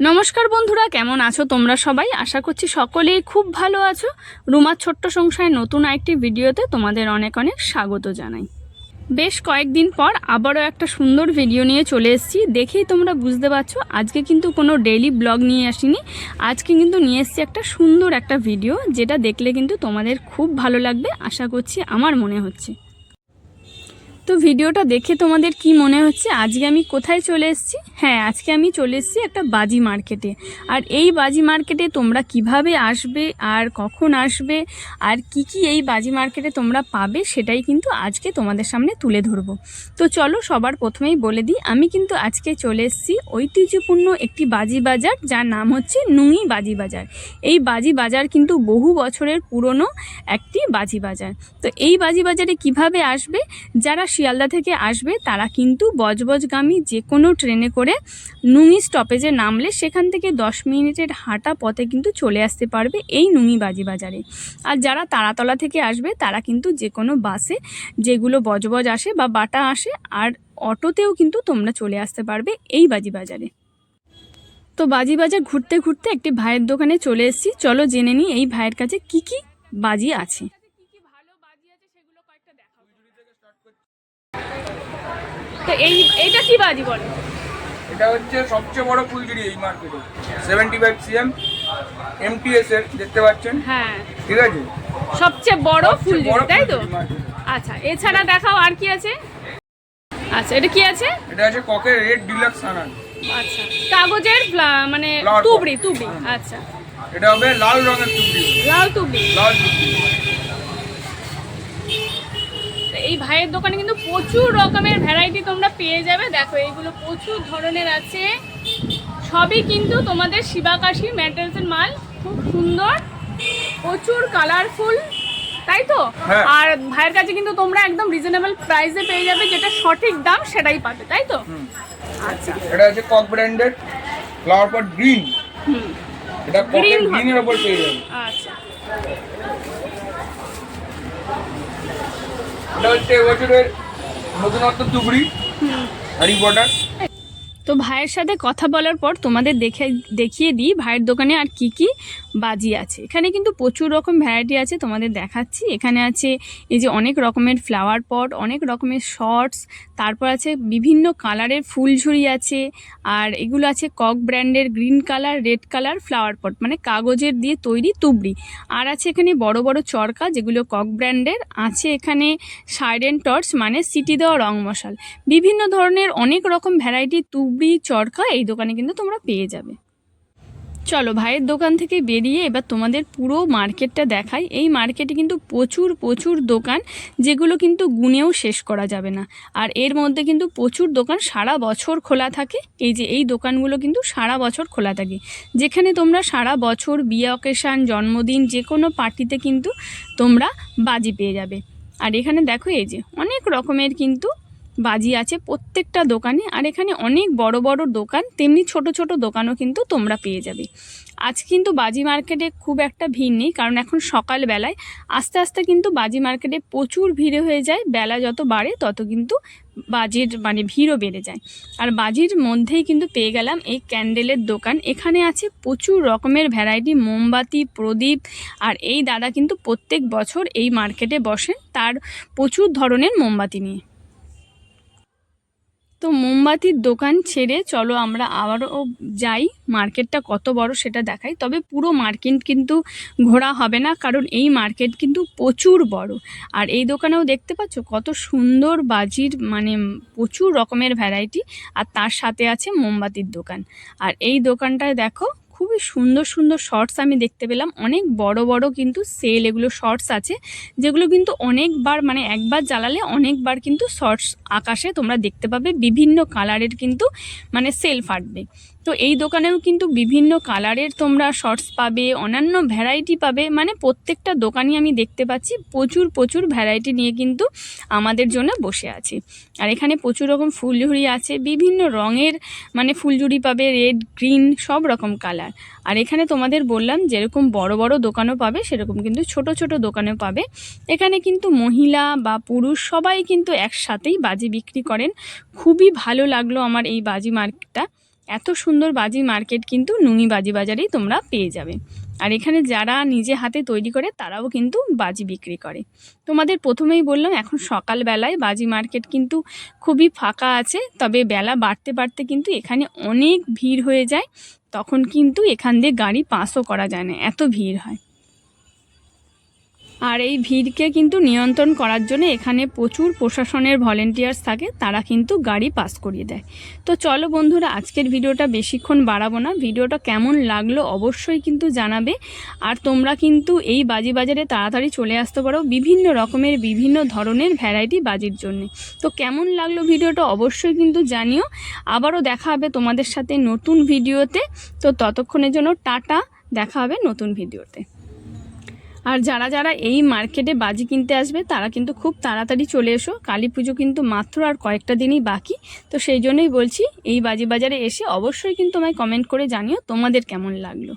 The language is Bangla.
নমস্কার বন্ধুরা, কেমন আছো তোমরা সবাই? আশা করছি সকলেই খুব ভালো আছো। রুমার ছোট্ট সংসারে নতুন আরেকটি ভিডিওতে তোমাদের অনেক অনেক স্বাগত জানাই। বেশ কয়েকদিন পর আবারও একটা সুন্দর ভিডিও নিয়ে চলে এসেছি। দেখেই তোমরা বুঝতে পারছ, আজকে কিন্তু কোনো ডেইলি ব্লগ নিয়ে আসিনি। আজকে কিন্তু নিয়ে এসেছি একটা সুন্দর একটা ভিডিও যেটা দেখলে কিন্তু তোমাদের খুব ভালো লাগবে, আশা করছি আমার মনে হচ্ছে। তো ভিডিওটা দেখে তোমাদের কি মনে হচ্ছে? আজকে আমি কোথায় চলে এসেছি? হ্যাঁ আজকে আমি চলে এসেছি একটা বাজি মার্কেটে। আর এই বাজি মার্কেটে তোমরা কীভাবে আসবে? আর কখন আসবে? আর কি কি এই বাজি মার্কেটে তোমরা পাবে? সেটাই কিন্তু আজকে তোমাদের সামনে তুলে ধরবো। তো চলো সবার প্রথমেই বলে দিই, আমি কিন্তু আজকে চলে এসেছি ঐতিহ্যপূর্ণ একটি বাজি বাজার, যার নাম হচ্ছে নুঙি বাজি বাজার। এই বাজি বাজার কিন্তু বহু বছরের পুরনো একটি বাজি বাজার। তো এই বাজি বাজারে কীভাবে আসবে? যারা শিয়ালদা থেকে আসবে, তারা কিন্তু বজবজগামী যে কোনো ট্রেনে করে নুঙি স্টপেজে নামলে সেখান থেকে দশ মিনিটের হাঁটা পথে কিন্তু চলে আসতে পারবে এই নুঙি বাজি বাজারে। আর যারা তারাতলা থেকে আসবে, তারা কিন্তু যে কোনো বাসে যেগুলো বজবজ আসে বা বাটা আসে, আর অটোতেও কিন্তু তোমরা চলে আসতে পারবে এই বাজি বাজারে। তো বাজি বাজার ঘুরতে ঘুরতে একটি ভাইয়ের দোকানে চলে এসেছি। চলো জেনে নিই এই ভাইয়ের কাছে কি কি বাজি আছে। তো এই এইটা কি বাজি বলে? এটা হচ্ছে সবচেয়ে বড় ফুলঝুরি এই মার্কেটে। সেভেন্টি ফাইভ সিএম এমটিএস এর দেখতে পাচ্ছেন? হ্যাঁ। ঠিক আছে? সবচেয়ে বড় ফুলঝুরি তাই তো? আচ্ছা এছাড়া দেখাও আর কি আছে? আচ্ছা এটা কি আছে? এটা আছে ককের রেড ডিলাক্স আচ্ছা কাগজের মানে. তুবড়ি তুবড়ি আচ্ছা। এটা হবে লাল রঙের টুকরি লাল তুবড়ি। লাল টুকরি তো এই ভাইয়ের দোকানে কিন্তু প্রচুর রকমের ভ্যারাইটি তোমরা পেয়ে যাবে। দেখো এইগুলো প্রচুর ধরনের আছে। সবই কিন্তু তোমাদের শিবাকাশি ম্যাটেরিয়ালসের মাল। খুব সুন্দর প্রচুর কালারফুল তাই তো? হ্যাঁ। আর ভাইয়ের কাছে কিন্তু তোমরা একদম রিজনেবল প্রাইসে পেয়ে যাবে যেটা সঠিক দাম সেটাই পাবে তাই তো? আচ্ছা। এটা আছে কক ব্র্যান্ডের ফ্লাওয়ার পট গ্রিন হুম। এটা ককের হবে। গ্রিনের ওপর পেয়ে যাবেন আচ্ছা। এটা হচ্ছে এবছরের নতুনত্ব টুকরি হ্যারি পটার তো ভাইয়ের সাথে কথা বলার পর তোমাদের দেখে, দেখিয়ে দিই ভাইয়ের দোকানে আর কি কি বাজি আছে। এখানে কিন্তু প্রচুর রকম ভ্যারাইটি আছে, তোমাদের দেখাচ্ছি। এখানে আছে এই যে অনেক রকমের ফ্লাওয়ার পট অনেক রকমের শর্টস তারপর আছে বিভিন্ন কালারের ফুলঝুরি আছে, আর এগুলো আছে কক ব্র্যান্ডের green colour red colour flower pot মানে কাগজের দিয়ে তৈরি তুবড়ি। আর আছে এখানে বড় বড় চরকা, যেগুলো কক ব্র্যান্ডের আছে এখানে সাইডেন টর্চ মানে সিটি দেওয়া রং মশাল। বিভিন্ন ধরনের অনেক রকম ভ্যারাইটি তুবড়ি চরকা, এই দোকানে কিন্তু তোমরা পেয়ে যাবে। চলো ভাইয়ের দোকান থেকে বেরিয়ে এবার তোমাদের পুরো মার্কেটটা দেখাই। এই মার্কেটে কিন্তু প্রচুর প্রচুর দোকান, যেগুলো কিন্তু গুনেও শেষ করা যাবে না। আর এর মধ্যে কিন্তু প্রচুর দোকান সারা বছর খোলা থাকে। এই যে, এই দোকানগুলো কিন্তু সারা বছর খোলা থাকে। যেখানে তোমরা সারা বছর বিয়ে, অকেশান, জন্মদিন যে কোনো পার্টিতে কিন্তু তোমরা বাজি পেয়ে যাবে। আর এখানে দেখো, এই যে, অনেক রকমের কিন্তু বাজি আছে প্রত্যেকটা দোকানে। আর এখানে অনেক বড় বড় দোকান, তেমনি ছোট ছোট দোকানও কিন্তু তোমরা পেয়ে যাবে। আজ কিন্তু বাজি মার্কেটে খুব একটা ভিড় নেই, কারণ এখন সকালবেলায় আস্তে আস্তে কিন্তু বাজি মার্কেটে প্রচুর ভিড় হয়ে যায়। বেলা যত বাড়ে, তত কিন্তু বাজির মানে ভিড়ও বেড়ে যায়। আর বাজির মধ্যেই কিন্তু পেয়ে গেলাম এই ক্যান্ডেলের দোকান। এখানে আছে প্রচুর রকমের ভ্যারাইটি, মোমবাতি, প্রদীপ, আর এই দাদা কিন্তু প্রত্যেক বছর এই মার্কেটে বসেন। তার প্রচুর ধরনের মোমবাতি নিয়ে। তো মোমবাতির দোকান ছেড়ে চলো আমরা আবারও যাই। মার্কেটটা কত বড় সেটা দেখাই। তবে পুরো মার্কেট কিন্তু ঘোরা হবে না, কারণ এই মার্কেট কিন্তু প্রচুর বড়। আর এই দোকানেও দেখতে পাচ্ছ কত সুন্দর বাজির মানে প্রচুর রকমের ভ্যারাইটি আর তার সাথে আছে মোমবাতির দোকান। আর এই দোকানটায় দেখো খুবই সুন্দর সুন্দর শর্টস আমি দেখতে পেলাম। অনেক বড় বড় কিন্তু সেল এগুলো শর্টস আছে, যেগুলো কিন্তু অনেকবার মানে একবার জ্বালালে অনেকবার কিন্তু শর্টস আকাশে তোমরা দেখতে পাবে। বিভিন্ন কালারের কিন্তু মানে সেল ফাটবে। তো এই দোকানেও কিন্তু বিভিন্ন কালারের তোমরা শর্টস পাবে, অন্যান্য ভ্যারাইটি পাবে। মানে প্রত্যেকটা দোকানই আমি দেখতে পাচ্ছি, প্রচুর প্রচুর ভ্যারাইটি নিয়ে কিন্তু আমাদের জন্য বসে আছে। আর এখানে প্রচুর রকম ফুলঝুরি আছে, বিভিন্ন রঙের মানে ফুলঝুরি পাবে রেড গ্রিন সব রকম কালার আর এখানে তোমাদের বললাম যেরকম বড় বড় দোকানও পাবে, সেরকম কিন্তু ছোট ছোট দোকানেও পাবে। এখানে কিন্তু মহিলা বা পুরুষ সবাই কিন্তু একসাথেই বাজি বিক্রি করেন। খুবই ভালো লাগল আমার এই বাজি মার্কেটটা। এত সুন্দর বাজি মার্কেট কিন্তু নুনি বাজি বাজারেই তোমরা পেয়ে যাবে। আর এখানে যারা নিজে হাতে তৈরি করে, তারাও কিন্তু বাজি বিক্রি করে। তোমাদের প্রথমেই বললাম, এখন সকালবেলায় বাজি মার্কেট কিন্তু খুবই ফাঁকা আছে, তবে বেলা বাড়তে বাড়তে কিন্তু এখানে অনেক ভিড় হয়ে যায়। তখন কিন্তু এখান দিয়ে গাড়ি পাসও করা যায় না, এত ভিড় হয়। আর এই ভিড়কে কিন্তু নিয়ন্ত্রণ করার জন্য এখানে প্রচুর প্রশাসনের ভলেন্টিয়ার্স থাকে, তারা কিন্তু গাড়ি পাস করিয়ে দেয়। তো চলো বন্ধুরা, আজকের ভিডিওটা বেশিক্ষণ বাড়াবো না। ভিডিওটা কেমন লাগল অবশ্যই কিন্তু জানাবে। আর তোমরা কিন্তু এই বাজি বাজারে তাড়াতাড়ি চলে আসতে পারো বিভিন্ন রকমের, বিভিন্ন ধরনের ভ্যারাইটি বাজির জন্য। তো কেমন লাগল ভিডিওটা অবশ্যই কিন্তু জানিও। আবারও দেখা হবে তোমাদের সাথে নতুন ভিডিওতে। তো ততক্ষণের জন্য টাটা, দেখা হবে নতুন ভিডিওতে। আর যারা যারা এই মার্কেটে বাজি কিনতে আসবে, তারা কিন্তু খুব তাড়াতাড়ি চলে এসো। কালী পুজো কিন্তু মাত্র আর কয়েকটা দিনই বাকি। তো সেই জন্যই বলছি, এই বাজি বাজারে এসে অবশ্যই কিন্তু আমায় কমেন্ট করে জানিও তোমাদের কেমন লাগল।